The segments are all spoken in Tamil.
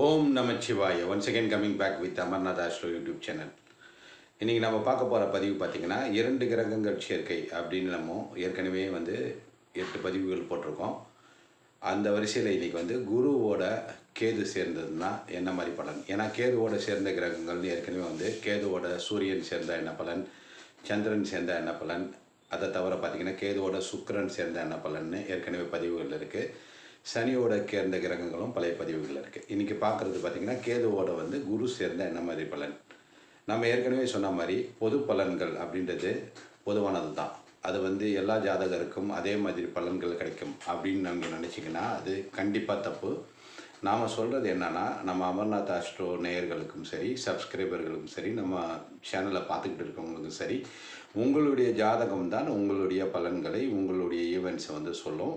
Om Namachivaya. Once again coming back with Amarnath astro YouTube channel இன்றைக்கி நம்ம பார்க்க போகிற பதிவு பார்த்திங்கன்னா இரண்டு கிரகங்கள் சேர்க்கை அப்படின்னு நம்ம ஏற்கனவே வந்து எட்டு பதிவுகள் போட்டிருக்கோம். அந்த வரிசையில் இன்றைக்கி வந்து குருவோட கேது சேர்ந்ததுன்னா என்ன மாதிரி பலன்? ஏன்னா கேதுவோட சேர்ந்த கிரகங்கள்னு ஏற்கனவே வந்து கேதுவோட சூரியன் சேர்ந்த என்ன பலன்? சந்திரன் சேர்ந்த என்ன பலன்? அதை தவிர பார்த்திங்கன்னா கேதுவோட சுக்கரன் சேர்ந்த என்ன பலன்னு ஏற்கனவே பதிவுகள் இருக்குது சனியோட சேர்ந்த கிரகங்களும் பழைய பதிவுகள் இருக்குது இன்றைக்கி பார்க்குறது பார்த்திங்கன்னா கேதுவோட வந்து குரு சேர்ந்த என்ன மாதிரி பலன்? நம்ம ஏற்கனவே சொன்ன மாதிரி பொது பலன்கள் அப்படின்றது பொதுவானது தான். அது வந்து எல்லா ஜாதகருக்கும் அதே மாதிரி பலன்கள் கிடைக்கும் அப்படின்னு நாங்கள் நினச்சிங்கன்னா அது கண்டிப்பாக தப்பு. நாம் சொல்கிறது என்னென்னா நம்ம அமர்நாத் ஆஸ்ட்ரோ நேயர்களுக்கும் சரி சப்ஸ்கிரைபர்களுக்கும் சரி நம்ம சேனலை பார்த்துக்கிட்டு இருக்கவங்களுக்கும் சரி உங்களுடைய ஜாதகம் தான் உங்களுடைய பலன்களை உங்களுடைய ஈவெண்ட்ஸை வந்து சொல்லும்.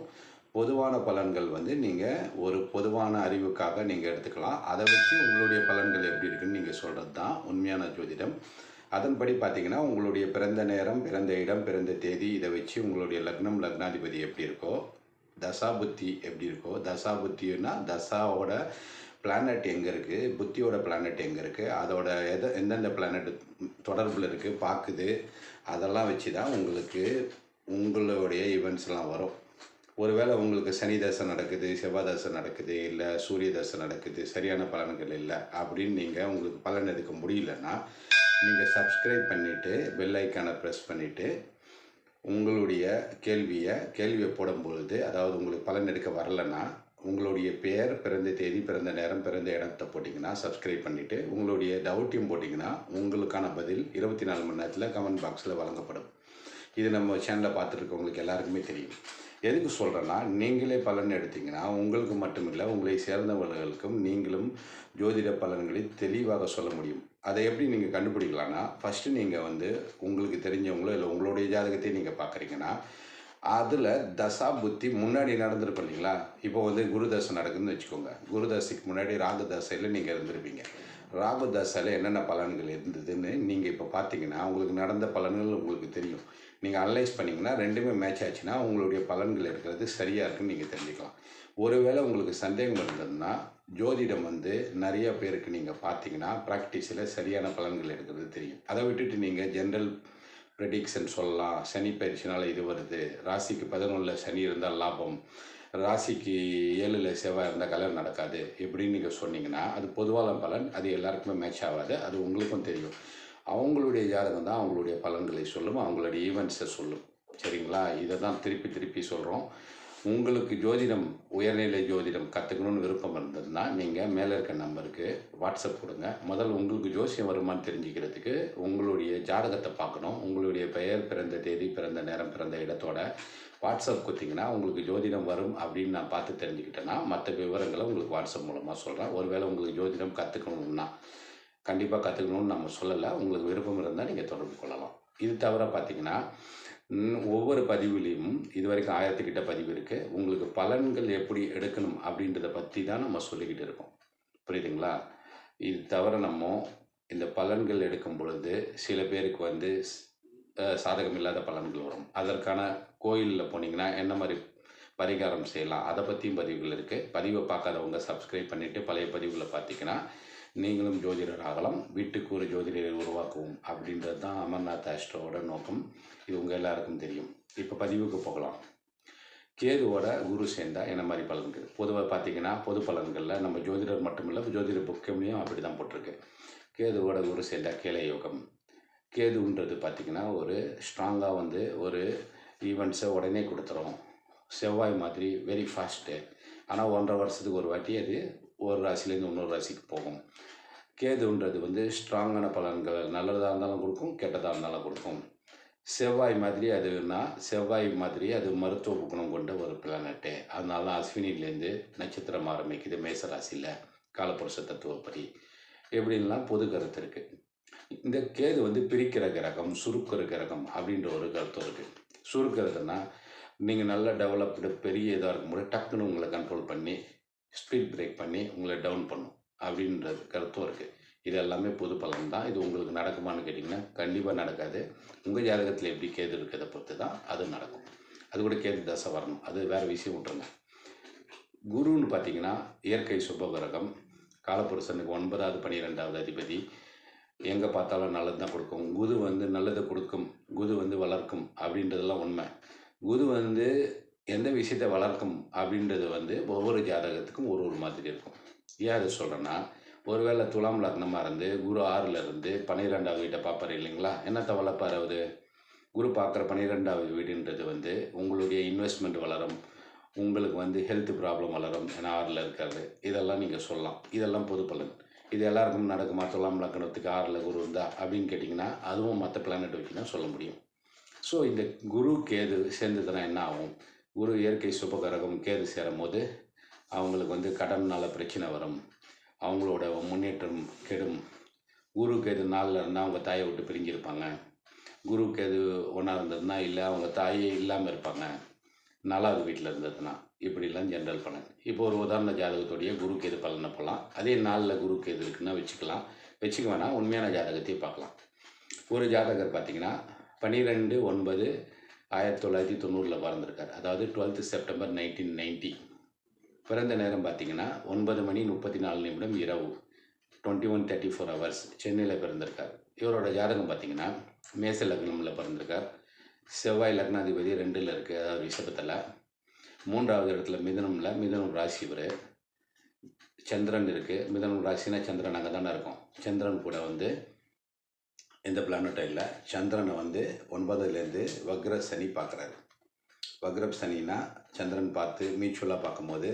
பொதுவான பலன்கள் வந்து நீங்கள் ஒரு பொதுவான அறிவுக்காக நீங்கள் எடுத்துக்கலாம். அதை வச்சு உங்களுடைய பலன்கள் எப்படி இருக்குன்னு நீங்கள் சொல்கிறது தான் உண்மையான ஜோதிடம். அதன்படி பார்த்தீங்கன்னா உங்களுடைய பிறந்த நேரம் பிறந்த இடம் பிறந்த தேதி இதை வச்சு உங்களுடைய லக்னம் லக்னாதிபதி எப்படி இருக்கோ தசா புத்தி எப்படி இருக்கோ தசா புத்தின்னா தசாவோட பிளானட் எங்கே இருக்குது புத்தியோட பிளானட் எங்கே இருக்குது அதோட எதை எந்தெந்த பிளானட் தொடர்பில் இருக்குது பார்க்குது அதெல்லாம் வச்சு தான் உங்களுக்கு உங்களுடைய ஈவெண்ட்ஸ்லாம் வரும். ஒருவேளை உங்களுக்கு சனி தசை நடக்குது செவ்வாய் தசை நடக்குது இல்லை சூரிய தசை நடக்குது சரியான பலன்கள் இல்லை அப்படின்னு நீங்கள் உங்களுக்கு பலன் எடுக்க முடியலன்னா நீங்கள் சப்ஸ்கிரைப் பண்ணிவிட்டு பெல் ஐக்கானை ப்ரெஸ் பண்ணிவிட்டு உங்களுடைய கேள்வியை கேள்வியை போடும்பொழுது அதாவது உங்களுக்கு பலன் எடுக்க வரலன்னா உங்களுடைய பெயர் பிறந்த தேதி பிறந்த நேரம் பிறந்த இடத்த போட்டிங்கன்னா சப்ஸ்கிரைப் பண்ணிவிட்டு உங்களுடைய டவுட்டையும் போட்டிங்கன்னா உங்களுக்கான பதில் இருபத்தி நாலு மணி நேரத்தில் கமெண்ட் பாக்ஸில் வழங்கப்படும். இது நம்ம சேனலை பார்த்துருக்கவங்களுக்கு எல்லாருக்குமே தெரியும். எதுக்கு சொல்கிறேன்னா நீங்களே பலன் எடுத்தீங்கன்னா உங்களுக்கு மட்டுமில்லை உங்களை சேர்ந்தவர்களுக்கும் நீங்களும் ஜோதிட பலன்களை தெளிவாக சொல்ல முடியும். அதை எப்படி நீங்கள் கண்டுபிடிக்கலான்னா ஃபஸ்ட்டு நீங்கள் வந்து உங்களுக்கு தெரிஞ்சவங்களோ இல்லை உங்களுடைய ஜாதகத்தையும் நீங்கள் பார்க்குறீங்கன்னா அதில் தசா புத்தி முன்னாடி நடந்திருப்போம் இல்லைங்களா? இப்போ வந்து குரு தசை நடக்குதுன்னு வச்சுக்கோங்க. குரு தசைக்கு முன்னாடி ராகு தசையில் நீங்கள் இருந்திருப்பீங்க. ராகு தசையில் என்னென்ன பலன்கள் இருந்ததுன்னு நீங்கள் இப்போ பார்த்தீங்கன்னா உங்களுக்கு நடந்த பலன்கள் உங்களுக்கு தெரியும். நீங்கள் அனலைஸ் பண்ணிங்கன்னா ரெண்டுமே மேட்ச் ஆச்சுன்னா உங்களுடைய பலன்கள் இருக்கிறது சரியாக இருக்குன்னு நீங்கள் தெரிஞ்சுக்கலாம். ஒருவேளை உங்களுக்கு சந்தேகம் இருந்ததுன்னா ஜோதிடம் வந்து நிறைய பேருக்கு நீங்கள் பார்த்தீங்கன்னா ப்ராக்டிஸில் சரியான பலன்கள் எடுக்கிறது தெரியும். அதை விட்டுட்டு நீங்கள் ஜென்ரல் ப்ரெடிக்ஷன் சொல்லலாம். சனி பயிற்சினால் இது வருது. ராசிக்கு பதினொன்றில் சனி இருந்தால் லாபம். ராசிக்கு ஏழில் செவ்வாய் இருந்தால் கல்யாணம் நடக்காது. எப்படின்னு நீங்கள் சொன்னீங்கன்னா அது பொதுவான பலன். அது எல்லாருக்குமே மேட்ச் ஆகாது. அது உங்களுக்கும் தெரியும். அவங்களுடைய ஜாதகம் தான் அவங்களுடைய பலன்களை சொல்லும் அவங்களுடைய ஈவெண்ட்ஸை சொல்லும். சரிங்களா? இதை தான் திருப்பி திருப்பி சொல்கிறோம் உங்களுக்கு ஜோதிடம் உயர்நிலை ஜோதிடம் கற்றுக்கணும்னு விருப்பம் இருந்ததுன்னா நீங்கள் மேலே இருக்க நம்பருக்கு வாட்ஸ்அப் கொடுங்க. முதல்ல உங்களுக்கு ஜோசியம் வருமானு தெரிஞ்சுக்கிறதுக்கு உங்களுடைய ஜாதகத்தை பார்க்கணும். உங்களுடைய பெயர் பிறந்த தேதி பிறந்த நேரம் பிறந்த இடத்தோட வாட்ஸ்அப் கொடுத்தீங்கன்னா உங்களுக்கு ஜோதிடம் வரும் அப்படின்னு நான் பார்த்து தெரிஞ்சுக்கிட்டேன்னா மற்ற விவரங்களை உங்களுக்கு வாட்ஸ்அப் மூலமாக சொல்கிறேன் ஒருவேளை உங்களுக்கு ஜோதிடம் கற்றுக்கணும்னா கண்டிப்பாக கற்றுக்கணும்னு நம்ம சொல்லலை. உங்களுக்கு விருப்பம் இருந்தால் நீங்கள் தொடர்பு கொள்ளலாம். இது தவிர பார்த்தீங்கன்னா ஒவ்வொரு பதிவுலேயும் இது வரைக்கும் ஆயிரத்துக்கிட்ட பதிவு இருக்குது உங்களுக்கு பலன்கள் எப்படி எடுக்கணும் அப்படின்றத பற்றி தான் நம்ம சொல்லிக்கிட்டு இருக்கோம். புரியுதுங்களா? இது தவிர நம்ம இந்த பலன்கள் எடுக்கும் பொழுது சில பேருக்கு வந்து சாதகம் இல்லாத பலன்கள் வரும். அதற்கான கோயிலில் போனீங்கன்னா என்ன மாதிரி பரிகாரம் செய்யலாம் அதை பற்றியும் பதிவுகள் இருக்குது பதிவை பார்க்காதவங்க சப்ஸ்கிரைப் பண்ணிவிட்டு பழைய பதிவுகளை பார்த்தீங்கன்னா நீங்களும் ஜோதிடர் ஆகலாம் வீட்டுக்கு ஒரு ஜோதிடரை உருவாக்குவோம் அப்படின்றது தான் அமர்நாத் ஆஸ்ட்ரோவோட நோக்கம். இது உங்கள் எல்லாருக்கும் தெரியும். இப்போ பதிவுக்கு போகலாம். கேதுவோட குரு சேர்ந்தா என்ன மாதிரி பலன்கள்? பொதுவாக பார்த்தீங்கன்னா பொது பலன்களில் நம்ம ஜோதிடர் மட்டும் இல்லை ஜோதிட புக்கம்லேயும் அப்படி தான் போட்டிருக்கு. கேதுவோட குரு சேர்ந்தா கேளை யோகம். கேதுன்றது பார்த்திங்கன்னா ஒரு ஸ்ட்ராங்காக வந்து ஒரு ஈவெண்ட்ஸை உடனே கொடுத்துரும். செவ்வாய் மாதிரி வெரி ஃபாஸ்ட்டு ஆனால் ஒன்றரை வருஷத்துக்கு ஒரு வாட்டி அது ஒரு ராசிலேருந்து இன்னொரு ராசிக்கு போகும். கேதுன்றது வந்து ஸ்ட்ராங்கான பலன்கள். நல்லதாக இருந்தாலும் கொடுக்கும் கெட்டதாக இருந்தாலும் கொடுக்கும். செவ்வாய் மாதிரி அதுனா செவ்வாய் மாதிரி அது மருத்துவ குணம் கொண்ட ஒரு பிளானட்டு அதனால தான் அஸ்வினிலேருந்து நட்சத்திரம் ஆரம்பிக்குது மேச ராசியில் காலப்புருஷ தத்துவப்படி. எப்படின்லாம் பொது கருத்து இருக்குது இந்த கேது வந்து பிரிக்கிற கிரகம் சுருக்கிற கிரகம் அப்படின்ற ஒரு கருத்து இருக்குது சுருக்கிறதுனா நீங்கள் நல்லா டெவலப்டு பெரிய இதாக இருக்கும்போது டக்குன்னு உங்களை கண்ட்ரோல் பண்ணி ஸ்பீட் பிரேக் பண்ணி உங்களை டவுன் பண்ணும் அப்படின்றது கருத்தும் இருக்குது இது எல்லாமே பொது பலன் தான். இது உங்களுக்கு நடக்குமான்னு கேட்டிங்கன்னா கண்டிப்பாக நடக்காது. உங்கள் ஜாதகத்தில் எப்படி கேது இருக்கிறத பொறுத்து தான் அது நடக்கும். அது கூட கேது தசை வரணும். அது வேறு விஷயம் விட்டுருங்க. குருன்னு பார்த்தீங்கன்னா இயற்கை சுபகிரகம் காலப்புருஷனுக்கு ஒன்பதாவது பன்னிரெண்டாவது அதிபதி. எங்கே பார்த்தாலும் நல்லது தான் கொடுக்கும். குது வந்து நல்லதை கொடுக்கும். குது வந்து வளர்க்கும் அப்படின்றதெல்லாம் உண்மை. குது வந்து எந்த விஷயத்தை வளர்க்கும் அப்படின்றது வந்து ஒவ்வொரு ஜாதகத்துக்கும் ஒரு ஒரு மாதிரி இருக்கும். ஏன் அதை சொல்கிறேன்னா ஒருவேளை துலாம் லக்னமாக இருந்து குரு ஆறில் இருந்து பன்னிரெண்டாவது வீட்டை பார்ப்பார் இல்லைங்களா? என்னத்தை வளர்ப்பார் அவர்? குரு பார்க்குற பன்னிரெண்டாவது வீடுன்றது வந்து உங்களுடைய இன்வெஸ்ட்மெண்ட் வளரும் உங்களுக்கு வந்து ஹெல்த் ப்ராப்ளம் வளரும் ஏன்னா ஆறில் இருக்கிறது இதெல்லாம் நீங்கள் சொல்லலாம். இதெல்லாம் பொது பலன். இது எல்லாருக்கும் நடக்குமா? துலாம் லக்னத்துக்கு ஆறில் குரு இருந்தா அப்படின்னு கேட்டிங்கன்னா அதுவும் மற்ற பிளானட் வச்சு தான் சொல்ல முடியும். ஸோ இந்த குரு கேது சேர்ந்ததுன்னா என்ன ஆகும்? குரு இயற்கை சுபகரகம் கேது சேரும் போது அவங்களுக்கு வந்து கடன்னால பிரச்சனை வரும். அவங்களோட முன்னேற்றம் கெடும். குரு கேது நாளில் இருந்தால் அவங்க தாயை விட்டு பிரிஞ்சிருப்பாங்க. குரு கேது ஒன்றா இருந்ததுன்னா இல்லை அவங்க தாயே இல்லாமல் இருப்பாங்க. நாலாவது வீட்டில் இருந்ததுன்னா இப்படிலாம் ஜென்ரல் பலன் இப்போ ஒரு உதாரண ஜாதகத்துடைய குரு கேது பலனை போகலாம் அதே நாளில் குரு கேது இருக்குன்னா வச்சுக்கலாம். வச்சுக்க வேணால் உண்மையான ஜாதகத்தையும் பார்க்கலாம். ஒரு ஜாதகர் பார்த்தீங்கன்னா பன்னிரெண்டு ஒன்பது ஆயிரத்தி தொள்ளாயிரத்தி தொண்ணூறில் பிறந்திருக்கார். அதாவது டுவெல்த்து செப்டம்பர் நைன்டீன் நைன்ட்டி பிறந்த நேரம் பார்த்தீங்கன்னா ஒன்பது மணி முப்பத்தி நாலு நிமிடம் இரவு twenty one thirty four hours சென்னையில் பிறந்திருக்கார். இவரோட ஜாதகம் பார்த்தீங்கன்னா மேச லக்னமில் பிறந்திருக்கார். செவ்வாய் லக்னாதிபதி ரெண்டில் இருக்குது அதாவது ரிஷபத்தில். மூன்றாவது இடத்துல மிதனமில் மிதனம் ராசி இவர். சந்திரன் இருக்குது மிதனம் ராசினா சந்திரன் அங்கே தானே இருக்கும். சந்திரன் கூட வந்து எந்த பிளானட்டையில் இல்லை. சந்திரனை வந்து ஒன்பதுலேருந்து வக்ர சனி பார்க்குறாரு. வக்ர சனினா சந்திரன் பார்த்து மியூச்சுவலாக பார்க்கும்போது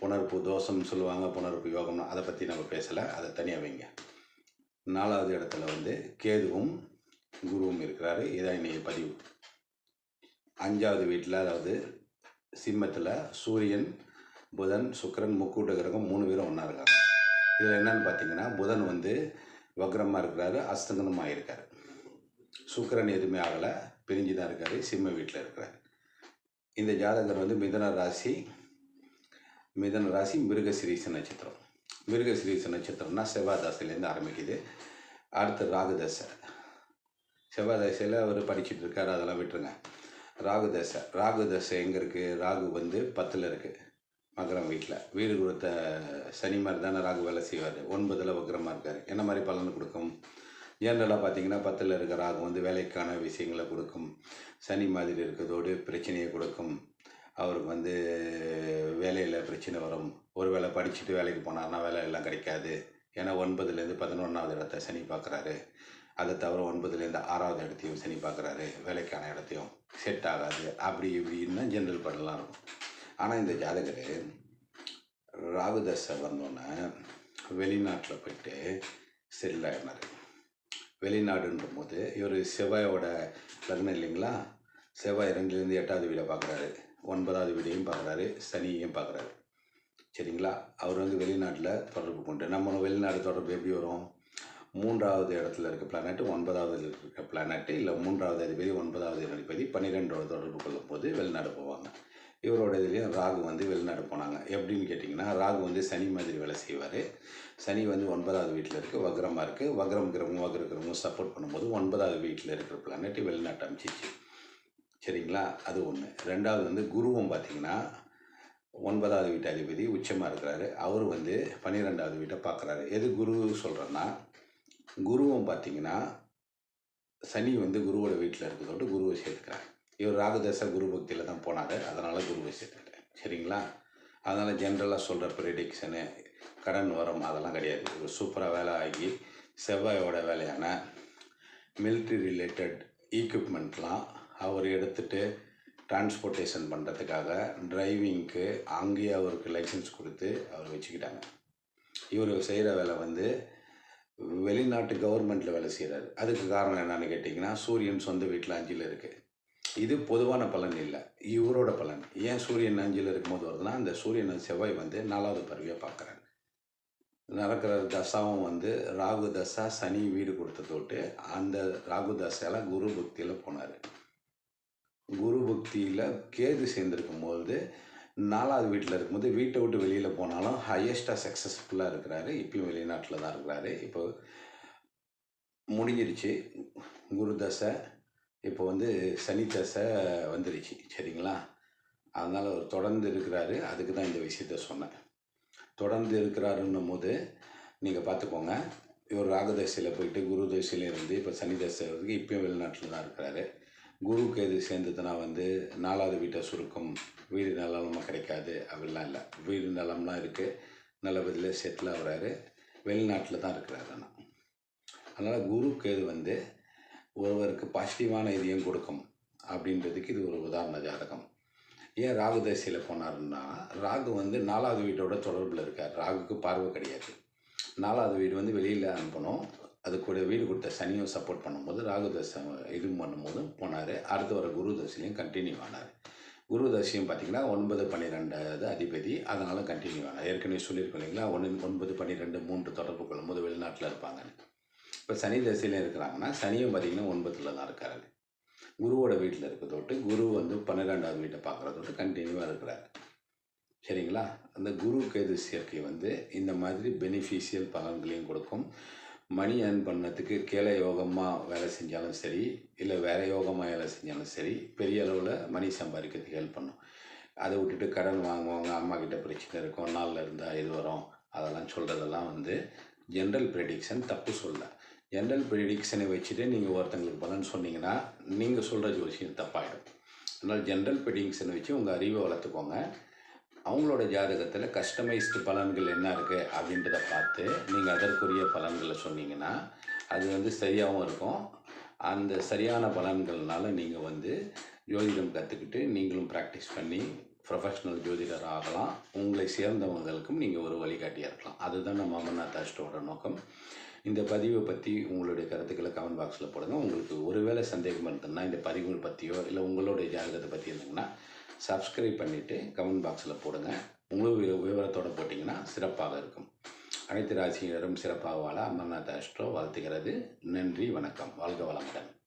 புனர்ப்பு தோஷம்னு சொல்லுவாங்க புனர்ப்பு யோகம்னு அதை பற்றி நம்ம பேசலை. அதை தனியாக வைங்க. நாலாவது இடத்துல வந்து கேதுவும் குருவும் இருக்கிறாரு. இதான் இன்னைக்கு பதிவு. அஞ்சாவது வீட்டில் அதாவது சிம்மத்தில் சூரியன் புதன் சுக்கரன் முக்கூட்ட கிரகம் மூணு பேரும் ஒன்றா இருக்காங்க. இதில் என்னன்னு பார்த்தீங்கன்னா புதன் வந்து வக்ரமாக இருக்கிறாரு அஸ்தங்கனமாக இருக்கார் சுக்கரன் எதுவுமே ஆகலை பிரிஞ்சு தான் இருக்கார் சிம்ம வீட்டில் இருக்கிறார். இந்த ஜாதகர் வந்து மிதன ராசி மிதன ராசி மிருகசிரீச நட்சத்திரம். மிருகசிரீச நட்சத்திரம்னா செவ்வாதாசிலேருந்து ஆரம்பிக்குது. அடுத்து ராகுதசை. செவ்வாதசையில் அவர் படிச்சுட்டு இருக்கார் அதெல்லாம் விட்டுருங்க. ராகுதசை. ராகுதசை எங்கே இருக்குது ராகு வந்து பத்தில் இருக்குது மகரம் வீட்டில் வீடு கொடுத்த சனி மாதிரி தானே ராகு வேலை செய்வார். ஒன்பதில் வக்கரமாக இருக்கார். என்ன மாதிரி பலன் கொடுக்கும்? ஜென்ரலாக பார்த்தீங்கன்னா பத்தில் இருக்கிற ராகு வந்து வேலைக்கான விஷயங்களை கொடுக்கும். சனி மாதிரி இருக்கிறதோடு பிரச்சனையை கொடுக்கும். அவருக்கு வந்து வேலையில் பிரச்சனை வரும். ஒரு வேளை படிச்சுட்டு வேலைக்கு போனார்னா வேலை எல்லாம் கிடைக்காது. ஏன்னா ஒன்பதுலேருந்து பதினொன்றாவது இடத்த சனி பார்க்குறாரு. அதை தவிர ஒன்பதுலேருந்து ஆறாவது இடத்தையும் சனி பார்க்குறாரு. வேலைக்கான இடத்தையும் செட் ஆகாது. அப்படி இப்படின்னு ஜென்ரல் படலாம் இருக்கும். ஆனால் இந்த ஜாதகர் ராகுதசை வந்தோன்னே வெளிநாட்டில் போயிட்டு செட்டில் ஆகினார் வெளிநாடுன்ற போது இவர் செவ்வாயோட லக்னம் இல்லைங்களா? செவ்வாய் ரெண்டுலேருந்து எட்டாவது வீடை பார்க்குறாரு. ஒன்பதாவது வீடையும் பார்க்குறாரு. சனியையும் பார்க்குறாரு. சரிங்களா? அவர் வந்து வெளிநாட்டில் தொடர்பு கொண்டு நம்ம வெளிநாடு தொடர்பு எப்படி வரும்? மூன்றாவது இடத்துல இருக்க பிளானட் ஒன்பதாவது இருக்க பிளானட் இல்லை மூன்றாவது அதிபதி ஒன்பதாவது அதிபதி பன்னிரெண்டோட தொடர்பு கொள்ளும் போது வெளிநாடு போவாங்க. இவரோட இதுலேயும் ராகு வந்து வெளிநாடு போனாங்க. எப்படின்னு கேட்டிங்கன்னா ராகு வந்து சனி மாதிரி வேலை செய்வார். சனி வந்து ஒன்பதாவது வீட்டில் இருக்குது வக்ரமாக இருக்குது வக்ரம் கிரகம் வக்ர கிரமும் சப்போர்ட் பண்ணும்போது ஒன்பதாவது வீட்டில் இருக்கிற பிளானட் வெளிநாட்டு அமைச்சிச்சு சரிங்களா? அது ஒன்று ரெண்டாவது வந்து குருவும் பார்த்திங்கன்னா ஒன்பதாவது வீட்டு அதிபதி உச்சமாக இருக்கிறாரு. அவர் வந்து பன்னிரெண்டாவது வீட்டை பார்க்குறாரு எது குரு சொல்கிறேன்னா குருவும் பார்த்தீங்கன்னா சனி வந்து குருவோட வீட்டில் இருக்கிறதோட குருவை சேர்த்துக்கிறாங்க இவர் ராகுதேச குரு பக்தியில் தான் போனார். அதனால் குருவை சேர்த்துக்கிட்டேன். சரிங்களா? அதனால் ஜென்ரலாக சொல்கிற ப்ரிடிக்ஷனு கடன் வரும் அதெல்லாம் கிடையாது. ஒரு சூப்பராக வேலை ஆகி செவ்வாயோட வேலையான மிலிட்ரி ரிலேட்டட் ஈக்யூப்மெண்ட்லாம் அவர் எடுத்துகிட்டு டிரான்ஸ்போர்ட்டேஷன் பண்ணுறதுக்காக டிரைவிங்க்கு அங்கேயே அவருக்கு லைசன்ஸ் கொடுத்து அவர் வச்சுக்கிட்டாங்க. இவர் செய்கிற வேலை வந்து வெளிநாட்டு கவர்மெண்ட்டில் வேலை செய்கிறாரு அதுக்கு காரணம் என்னென்னு கேட்டிங்கன்னா சூரியன் சொந்த வீட்டில் அஞ்சில் இருக்குது இது பொதுவான பலன் இல்லை. இவரோட பலன். ஏன் சூரியன் அஞ்சில் இருக்கும்போது வருதுன்னா அந்த சூரியன் செவ்வாய் வந்து நாலாவது பருவியை பார்க்குறாங்க. நடக்கிற தசாவும் வந்து ராகு தசா சனி வீடு கொடுத்ததோட்டு அந்த ராகு தசால குரு பக்தியில் போனார். குரு பக்தியில் கேது சேர்ந்துருக்கும் போது நாலாவது வீட்டில் இருக்கும்போது வீட்டை விட்டு வெளியில் போனாலும் ஹையஸ்ட்டாக சக்ஸஸ்ஃபுல்லாக இருக்கிறாரு. இப்பயும் வெளிநாட்டில் தான் இருக்கிறாரு. இப்போ முடிஞ்சிருச்சு. குரு தசை இப்போ வந்து சனி தசை வந்துருச்சு சரிங்களா? அதனால் அவர் தொடர்ந்து இருக்கிறாரு. அதுக்கு தான் இந்த விஷயத்த சொன்னேன். தொடர்ந்து இருக்கிறாருன்னும் போது நீங்கள் பார்த்துக்கோங்க. இவர் ராகதசையில் போயிட்டு குரு தசையில் இருந்து இப்போ சனி தசை வரைக்கும் இப்போயும் வெளிநாட்டில் தான் இருக்கிறாரு. குரு கேது சேர்ந்ததுன்னா வந்து நாலாவது வீட்டை சுருக்கம் வீடு நலமாக கிடைக்காது அப்படிலாம் இல்லை. வீடு நலம்லாம் இருக்குது நல்ல பதில் செட்டில் ஆகுறாரு. வெளிநாட்டில் தான் இருக்கிறாரு ஆனால் அதனால் குரு கேது வந்து ஒருவருக்கு பாசிட்டிவான இதையும் கொடுக்கும் அப்படின்றதுக்கு இது ஒரு உதாரண ஜாதகம். ஏன் ராகு தசையில் போனாருன்னா ராகு வந்து நாலாவது வீட்டோட தொடர்பில் இருக்கார். ராகுக்கு பார்வை கிடையாது. நாலாவது வீடு வந்து வெளியில் அனுப்பணும். அது கூட வீடு கொடுத்த சனியும் சப்போர்ட் பண்ணும்போது ராகு தசை இது பண்ணும்போது போனார். அடுத்து வர குரு தசையிலையும் கண்டினியூ ஆனார். குரு தசையும் பார்த்திங்கன்னா ஒன்பது பன்னிரெண்டாவது அதிபதி. அதனால கண்டினியூ ஆனார். ஏற்கனவே சொல்லியிருக்கோம் இல்லைங்களா? ஒன்று ஒன்பது பன்னிரெண்டு மூன்று தொடர்பு கொள்ளும்போது வெளிநாட்டில் இருப்பாங்கன்னு. இப்போ சனி தசையில் இருக்கிறாங்கன்னா சனியும் பார்த்திங்கன்னா ஒன்பதில் தான் இருக்காரு குருவோட வீட்டில் இருக்கிறதோட்டு குரு வந்து பன்னிரெண்டாவது வீட்டை பார்க்குறதோட்டு கண்டினியூவாக இருக்கிறார். சரிங்களா? அந்த குரு கேது சேர்க்கை வந்து இந்த மாதிரி பெனிஃபிஷியல் பலன்களையும் கொடுக்கும். மணி ஏர்ன் பண்ணதுக்கு கீழே யோகமாக வேலை செஞ்சாலும் சரி இல்லை வேற யோகமாக வேலை செஞ்சாலும் சரி பெரிய அளவில் மணி சம்பாதிக்கிறதுக்கு ஹெல்ப் பண்ணும். அதை விட்டுட்டு கடன் வாங்குவாங்க அம்மா கிட்ட பிரச்சனை இருக்கும் நாளில் இருந்தால் இது வரும் அதெல்லாம் சொல்கிறதெல்லாம் வந்து ஜென்ரல் ப்ரெடிக்ஷன் தப்பு சொல்ல. ஜென்ரல் ப்ரெடிக்ஷனை வச்சுட்டு நீங்கள் ஒருத்தங்களுக்கு பலன் சொன்னீங்கன்னா நீங்கள் சொல்கிற ஜோசியம் தப்பாயிடும். அதனால் ஜென்ரல் ப்ரெடிக்ஷனை வச்சு உங்கள் அறிவை வளர்த்துக்கோங்க. அவங்களோட ஜாதகத்தில் கஸ்டமைஸ்டு பலன்கள் என்ன இருக்குது அப்படின்றத பார்த்து நீங்கள் அதற்குரிய பலன்களை சொன்னீங்கன்னா அது வந்து சரியாகவும் இருக்கும். அந்த சரியான பலன்கள்னால நீங்கள் வந்து ஜோதிடம் கற்றுக்கிட்டு நீங்களும் ப்ராக்டிஸ் பண்ணி ப்ரொஃபஷ்னல் ஜோதிடர் ஆகலாம். உங்களை சேர்ந்தவங்களுக்கும் நீங்கள் ஒரு வழிகாட்டியாக இருக்கலாம். அதுதான் நம்ம அமர்நாத் அஷ்டோட நோக்கம். இந்த பதிவை பற்றி உங்களுடைய கருத்துக்களை கமெண்ட் பாக்ஸில் போடுங்க. உங்களுக்கு ஒருவேளை சந்தேகம் இருந்ததுன்னா இந்த பதிவுகள் பற்றியோ இல்லை உங்களுடைய ஜாதகத்தை பற்றி இருந்தீங்கன்னா சப்ஸ்கிரைப் பண்ணிவிட்டு கமெண்ட் பாக்ஸில் போடுங்க. உங்களுக்கு விவரத்தோடு போட்டிங்கன்னா சிறப்பாக இருக்கும். அனைத்து ராசியினரும் சிறப்பாக வாழ அமர்நாத் அஷ்டோ வாழ்த்துகிறது. நன்றி வணக்கம். வாழ்க வளமுடன்.